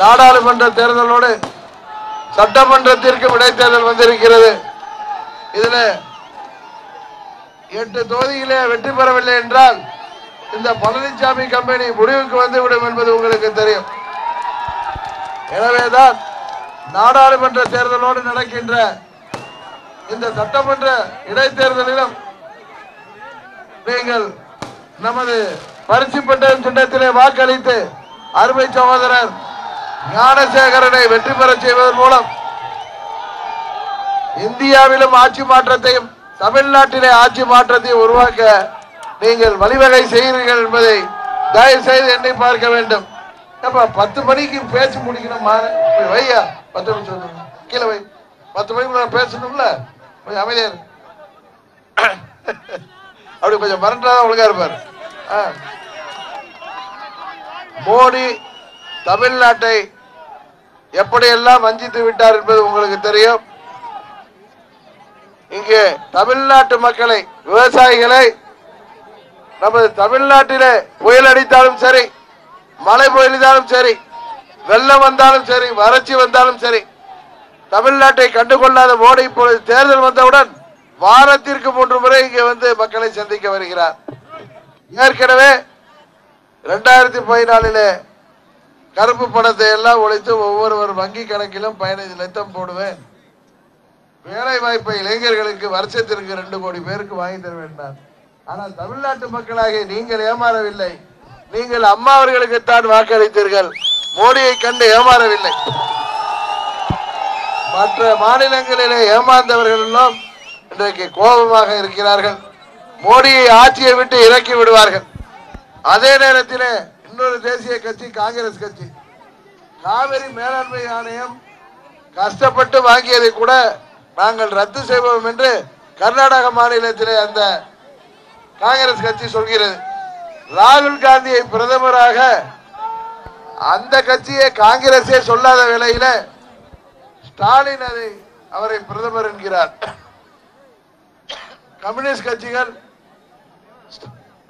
நாடாளுமன்ற தேர்தலோடு சட்டமன்றத்திற்கும் இடைத்தேர்தல் வந்திருக்கிறது. இதுல எட்டு தொகுதியிலே வெற்றி பெறவில்லை என்றால் இந்த பழனிசாமி கம்பெனி முடிவுக்கு வந்துவிடும் என்பது உங்களுக்கு தெரியும். எனவேதான் நாடாளுமன்ற தேர்தலோடு நடக்கின்ற இந்த சட்டமன்ற இடைத்தேர்தலிலும் நீங்கள் நமது பரிசு பெற்ற சின்னத்திலே வாக்களித்து அருமை சகோதரர் ஞானசேகரனை வெற்றி பெற செய்வதன் மூலம் இந்தியாவிலும் ஆட்சி மாற்றத்தையும் தமிழ்நாட்டிலே ஆட்சி மாற்றத்தையும் உருவாக்க நீங்கள் வழிவகை செய்கிறீர்கள் என்பதை தயவு செய்து எண்ணி பார்க்க வேண்டும். ஏப்பா பத்து மணிக்கு பேசி முடிக்கணும் வையா? பத்து நிமிஷம் கீழே வை. பத்து மணிக்கு நான் பேசணும்ல? கொஞ்சம் அமைதியா அப்படி கொஞ்சம் மறந்துதான் ஒழுங்கா இருப்பார். ஆ. மோடி தமிழ்நாட்டை எப்படியெல்லாம் வஞ்சித்து விட்டார் என்பது உங்களுக்கு தெரியும். இங்கே தமிழ்நாட்டு மக்களை விவசாயிகளை நமது தமிழ்நாட்டிலே புயல் அடித்தாலும் சரி மழை புயலிதாலும் சரி வெள்ளம் வந்தாலும் சரி வறட்சி வந்தாலும் சரி தமிழ்நாட்டை கண்டுகொள்ளாத மோடி இப்பொழுது தேர்தல் வந்தவுடன் வாரத்திற்கு மூன்று முறை இங்கே வந்து மக்களை சந்திக்க வருகிறார். ஏற்கனவே இரண்டாயிரத்தி பதினாலிலே கருப்பு பணத்தை எல்லாம் ஒழித்து ஒவ்வொருவர் வங்கி கணக்கிலும் பதினைந்து லட்சம் போடுவேன். வேலை வாய்ப்பை இளைஞர்களுக்கு வருஷத்திற்கு ரெண்டு கோடி பேருக்கு வாங்கி தருவேன் நான். ஆனால் தமிழ்நாட்டு மக்களாகிய நீங்கள் ஏமாறவில்லை. நீங்கள் அம்மா அவர்களுக்குத்தான் வாக்களித்தீர்கள். மோடியை கண்டு ஏமாறவில்லை. மற்ற மாநிலங்களிலே ஏமாந்தவர்கள் எல்லாம் இன்றைக்கு கோபமாக இருக்கிறார்கள். மோடியை ஆட்சியை விட்டு இறக்கி விடுவார்கள். அதே நேரத்திலே இன்னொரு தேசிய கட்சி காங்கிரஸ் கட்சி. காவிரி மேலாண்மை ஆணையம் கஷ்டப்பட்டு வாங்கியதை கூட நாங்கள் ரத்து செய்வோம் என்று கர்நாடக மாநிலத்திலே அந்த காங்கிரஸ் கட்சி சொல்கிறது. ராகுல் காந்தியை பிரதமராக அந்த கட்சியை காங்கிரஸே சொல்லாத வேளையில ஸ்டாலின் அதை அவரை பிரதமர் என்கிறார். கம்யூனிஸ்ட் கட்சிகள்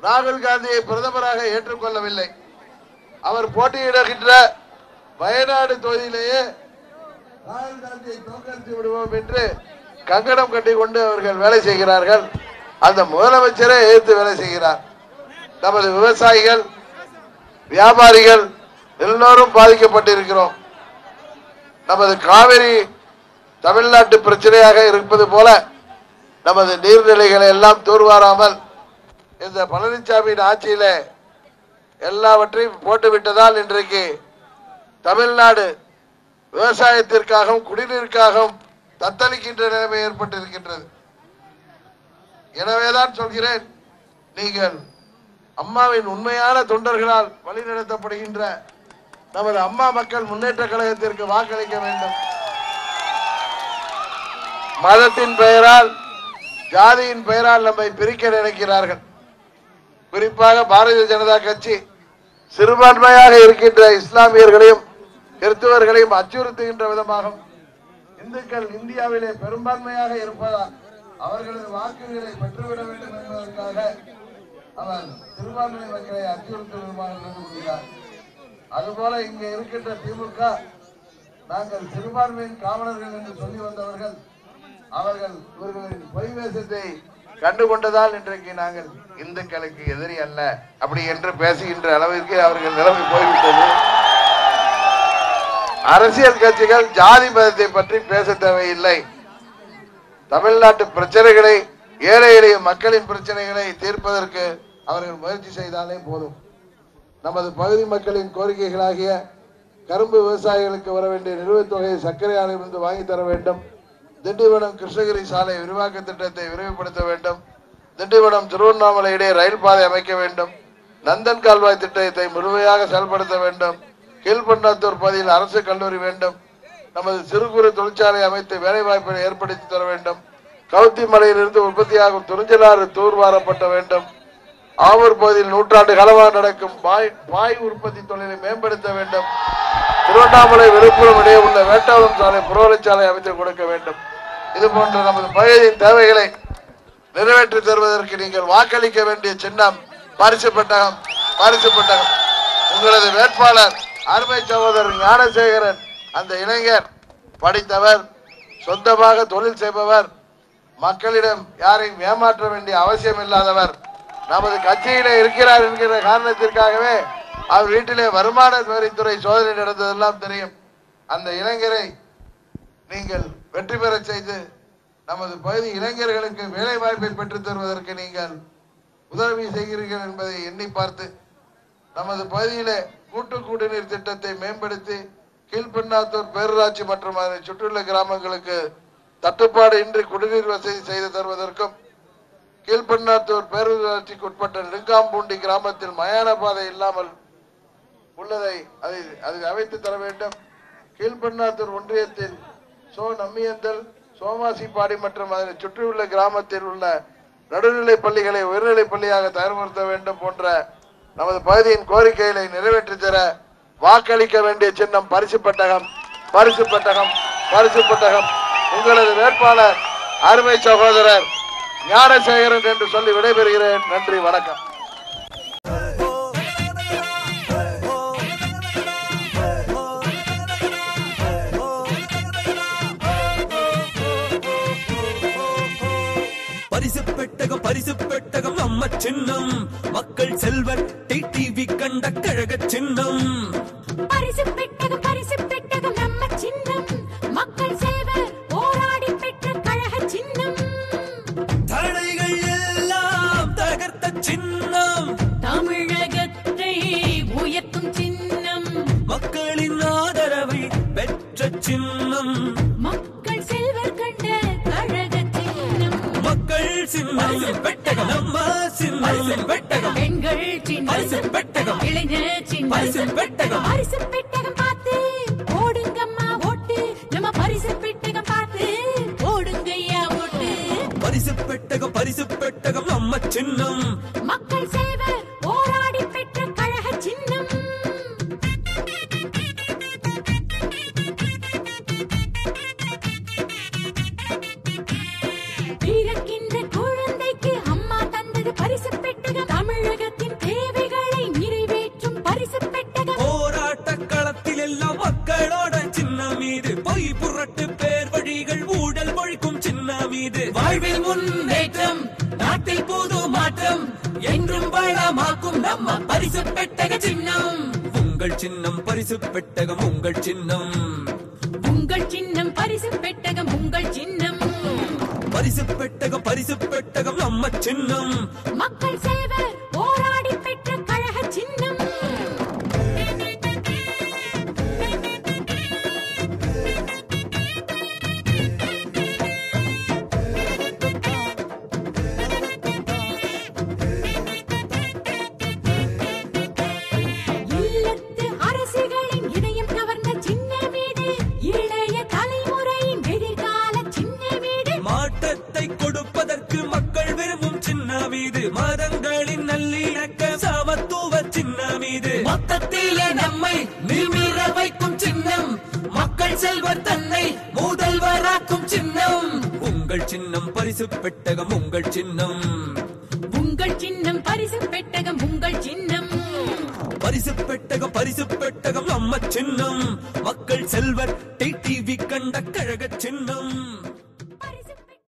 ராகுல் காந்தியை பிரதமராக ஏற்றுக்கொள்ளவில்லை. அவர் போட்டியிடுகின்ற வயநாடு தொகுதியிலேயே ராகுல் காந்தியை தோக்கடித்து விடுவோம் என்று கங்கணம் கட்டி கொண்டு அவர்கள் வேலை செய்கிறார்கள். அந்த முதலமைச்சரே எதிர்த்து வேலை செய்கிறார். நமது விவசாயிகள் வியாபாரிகள் எல்லோரும் பாதிக்கப்பட்டிருக்கிறோம். நமது காவிரி தமிழ்நாட்டு பிரச்சனையாக இருப்பது போல நமது நீர்நிலைகளை எல்லாம் தூர்வாராமல் இந்த பழனிசாமியின் ஆட்சியில எல்லாவற்றையும் போட்டு விட்டதால் இன்றைக்கு தமிழ்நாடு விவசாயத்திற்காகவும் குடிநீருக்காகவும் தத்தளிக்கின்ற நிலைமை ஏற்பட்டிருக்கின்றது. எனவேதான் சொல்கிறேன் நீங்கள் அம்மாவின் உண்மையான தொண்டர்களால் வழிநடத்தப்படுகின்ற நமது அம்மா மக்கள் முன்னேற்ற கழகத்திற்கு வாக்களிக்க வேண்டும். மதத்தின் பெயரால் ஜாதியின் பெயரால் நம்மை பிரிக்க நினைக்கிறார்கள். குறிப்பாக பாரதிய ஜனதா கட்சி சிறுபான்மையாக இருக்கின்ற இஸ்லாமியர்களையும் கிறிஸ்துவர்களையும் அச்சுறுத்துகின்ற விதமாகவும் இந்துக்கள் இந்தியாவிலே பெரும்பான்மையாக இருப்பதால் அவர்களது வாக்குகளை பெற்றுவிட வேண்டும் என்பதற்காக அவர் சிறுபான்மை மக்களை அச்சுறுத்தும் விதமாக நடந்து கொள்கிறார் அதுபோல இங்கே இருக்கின்ற திமுக நாங்கள் சிறுபான்மையின் காவலர்கள் என்று சொல்லி வந்தவர்கள் அவர்கள் இவர்களின் பொய் வேஷத்தை கண்டுகொண்டதால் இன்றைக்கு நாங்கள் இந்துக்களுக்கு எதிரி அல்ல. அப்படி என்று பேசுகின்ற அளவிற்கு அவர்கள் நிலைமை போய்விட்டது. அரசியல் கட்சிகள் ஜாதி மதத்தை பற்றி பேச தேவையில்லை. தமிழ்நாட்டு பிரச்சனைகளை ஏழை எளிய மக்களின் பிரச்சனைகளை தீர்ப்பதற்கு அவர்கள் முயற்சி செய்தாலே போதும். நமது பகுதி மக்களின் கோரிக்கைகளாகிய கரும்பு விவசாயிகளுக்கு வர வேண்டிய நிலுவைத் தொகையை சர்க்கரை ஆலையிலிருந்து வாங்கி தர வேண்டும். திண்டிவனம் கிருஷ்ணகிரி சாலை விரிவாக்க திட்டத்தை விரிவுபடுத்த வேண்டும். திண்டிவனம் திருவண்ணாமலை இடையே ரயில் பாதை அமைக்க வேண்டும். நந்தன் கால்வாய் திட்டத்தை முழுமையாக செயல்படுத்த வேண்டும். கீழ்பண்ணாத்தூர் பகுதியில் அரசு கல்லூரி வேண்டும். நமது சிறு குறு தொழிற்சாலை அமைத்து வேலை வாய்ப்பை ஏற்படுத்தி தர வேண்டும். கவுத்தி மலையிலிருந்து உற்பத்தியாகும் துணிஞ்சலாறு தூர்வாரப்பட்ட வேண்டும். ஆவூர் பகுதியில் நூற்றாண்டு காலமாக நடக்கும் பாய் பாய் உற்பத்தி தொழிலை மேம்படுத்த வேண்டும். திருவண்ணாமலை விழுப்புரம் இடையே உள்ள வேட்டாளம் சாலை புரோலைச்சாலை அமைத்து கொடுக்க வேண்டும். இது போன்ற நமது பகுதியின் தேவைகளை நிறைவேற்றி தருவதற்கு நீங்கள் வாக்களிக்க வேண்டிய சின்னம் பரிசு பெட்டகம் பரிசு பெட்டகம். உங்களது வேட்பாளர் அருமை சகோதரர் ஞானசேகரன் அந்த இளைஞர் படித்தவர் சொந்தமாக தொழில் செய்பவர் மக்களிடம் யாரையும் ஏமாற்ற வேண்டிய அவசியம் இல்லாதவர் நமது கட்சியிலே இருக்கிறார் என்கிற காரணத்திற்காகவே அவர் வீட்டிலே வருமான வரித்துறை சோதனை நடந்ததெல்லாம் தெரியும். அந்த இளைஞரை நீங்கள் வெற்றி பெறச் செய்து நமது பகுதி இளைஞர்களுக்கு வேலை வாய்ப்பை பெற்றுத் தருவதற்கு நீங்கள் உதவி செய்கிறீர்கள் என்பதை எண்ணி பார்த்து நமது பகுதியில கூட்டு குடிநீர் திட்டத்தை மேம்படுத்தி கீழ்பெண்ணாத்தூர் பேரூராட்சி மற்றும் அதனை சுற்றியுள்ள கிராமங்களுக்கு தட்டுப்பாடு இன்றி குடிநீர் வசதி செய்து தருவதற்கும் கீழ்பெண்ணாத்தூர் பேரூராட்சிக்கு உட்பட்ட நெடுங்காம்பூண்டி கிராமத்தில் மயான பாதை இல்லாமல் உள்ளதை அதை அதை அமைத்து தர வேண்டும். கீழ்பெண்ணாத்தூர் ஒன்றியத்தில் சோ நம்மியந்தல் சோமாசிப்பாடி மற்றும் அதனை சுற்றியுள்ள கிராமத்தில் உள்ள நடுநிலை பள்ளிகளை உயர்நிலை பள்ளியாக தயார்படுத்த வேண்டும் போன்ற நமது பகுதியின் கோரிக்கைகளை நிறைவேற்றி தர வாக்களிக்க வேண்டிய சின்னம் பரிசு பட்டகம் பரிசு பட்டகம் பரிசு பட்டகம். உங்களது வேட்பாளர் அருமை சகோதரர் ஞானசேகரன் என்று சொல்லி விடைபெறுகிறேன். நன்றி வணக்கம். பரிசு பெட்டகம் பரிசு பெட்டகம் நம்ம சின்னம் மக்கள் செல்வர் டிவி கண்ட கழக சின்னம் பெட்டகம். பெண்கள் பரிசு பெட்டகம். இளைஞர் பரிசு பெட்டகம். பரிசு பெட்டகம் பார்த்து ஓடுங்கம்மா ஓட்டு. நம்ம பரிசு பெட்டகம் பார்த்து ஓடுங்கய்யா ஓட்டு. பரிசு பெட்டகம் பரிசு பெட்டகம். நம்ம சின்னம். மாற்றம் என்றும் வளமாக்கும் நம்ம பரிசு பெட்டக சின்னம். உங்கள் சின்னம் பரிசு பெட்டகம் உங்கள் சின்னம். உங்கள் சின்னம் பரிசு பெட்டகம் உங்கள் சின்னம். பரிசு பெட்டகம் பரிசு பெட்டகம் நம்ம சின்னம். மக்கள் சேவர் உங்கள் சின்னம் பரிசு பெட்டகம் உங்கள் சின்னம். உங்கள் சின்னம் பரிசு பெட்டகம் உங்கள் சின்னம். பரிசு பெட்டகம் பரிசு பெட்டகம் நம்ம சின்னம் மக்கள் செல்வர் டிவி கண்ட கழக சின்னம்